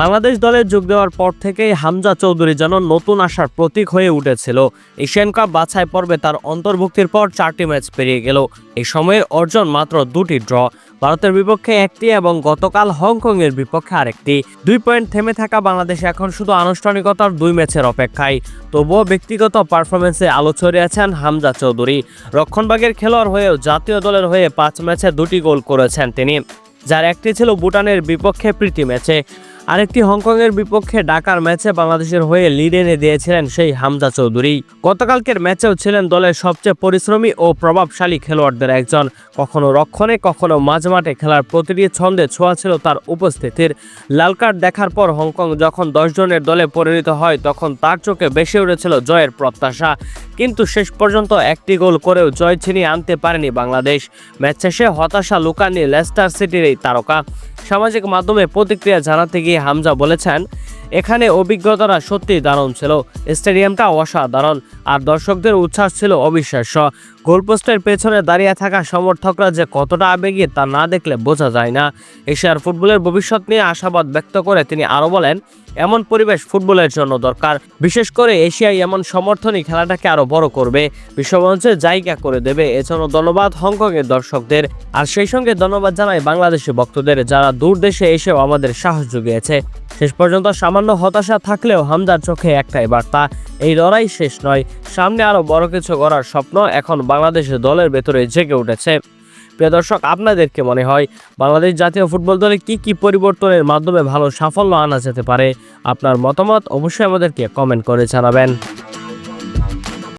বাংলাদেশ দলে যোগ দেওয়ার পর থেকেই হামজা চৌধুরী যেন নতুন আশার প্রতীক হয়ে উঠেছিল। এশিয়ান কাপ বাছাই পর্বে তার অন্তর্ভুক্তির পর চারটি ম্যাচ পেরিয়ে গেল। এই সময়ের অর্জন মাত্র দুটি ড্র। ভারতের বিপক্ষে একটি এবং গতকাল হংকংয়ের বিপক্ষে আরেকটি। দুই পয়েন্ট থেমে থাকা বাংলাদেশ এখন শুধু আনুষ্ঠানিকতার দুই ম্যাচের অপেক্ষায়। তবুও ব্যক্তিগত পারফরমেন্সে আলো ছড়িয়েছেন হামজা চৌধুরী। রক্ষণবাগের খেলোয়াড় হয়েও জাতীয় দলের হয়ে পাঁচ ম্যাচে দুটি গোল করেছেন তিনি, যার একটি ছিল ভুটানের বিপক্ষে প্রীতি ম্যাচে। আরেকটি হংকংয়ের বিপক্ষে ডাকার ম্যাচে বাংলাদেশের হয়ে লিড এনে দিয়েছিলেন সেই হামজা চৌধুরী। গতকালকের ম্যাচেও ছিলেন দলের সবচেয়ে পরিশ্রমী ও প্রভাবশালী খেলোয়াড়দের একজন। কখনো রক্ষণে, কখনো মাঝমাঠে খেলার প্রতিটি ছন্দে ছোঁয়া ছিল তার উপস্থিতির। লাল কার্ড দেখার পর হংকং যখন দশ জনের দলে পরিণত হয়, তখন তার চোখে বেশি উঠেছিল জয়ের প্রত্যাশা। কিন্তু শেষ পর্যন্ত একটি গোল করেও জয় ছিনিয়ে আনতে পারেনি বাংলাদেশ। ম্যাচ শেষে হতাশা লুকাননি লেস্টার সিটির এই তারকা। সামাজিক মাধ্যমে প্রতিক্রিয়া জানাতে গিয়ে হামজা বলেছেন, এখানে অভিজ্ঞতাটা সত্যিই দারুণ ছিল। স্টেডিয়ামটা অসাধারণ। আর দর্শকদের উচ্ছ্বাস ছিল অবিশ্বাস্য। গোলপোস্টের পেছনে দাঁড়িয়ে থাকা সমর্থকরা যে কতটা আবেগী তা না দেখলে বোঝা যায় না। এশিয়ার ফুটবলের ভবিষ্যৎ নিয়ে আশাবাদ ব্যক্ত করে তিনি আরও বলেন এমন পরিবেশ ফুটবলের জন্য দরকার। বিশেষ করে এশিয়ায় এমন সমর্থনই খেলাটাকে আরও বড় করবে। বিশ্বমঞ্চে জায়গা করে দেবে, এজন্য ধন্যবাদ হংকংয়ের দর্শকদের। আর সেই সঙ্গে ধন্যবাদ জানাই বাংলাদেশি ভক্তদের, যারা দূর দেশে এসেও আমাদের সাহস জুগিয়েছে। শেষ পর্যন্ত সামান্য হতাশা থাকলেও হামজার চোখে একটাই বার্তা, এই লড়াই শেষ নয়। সামনে আরও বড় কিছু করার স্বপ্ন এখন বাংলাদেশের দলের ভেতরে জেগে উঠেছে। প্রিয় দর্শক আপনাদের কি মনে হয় বাংলাদেশ জাতীয় ফুটবল দলে কি কি পরিবর্তনের মাধ্যমে ভালো সাফল্য আনা যেতে পারে? আপনার মতামত অবশ্যই আমাদেরকে কমেন্ট করে জানাবেন।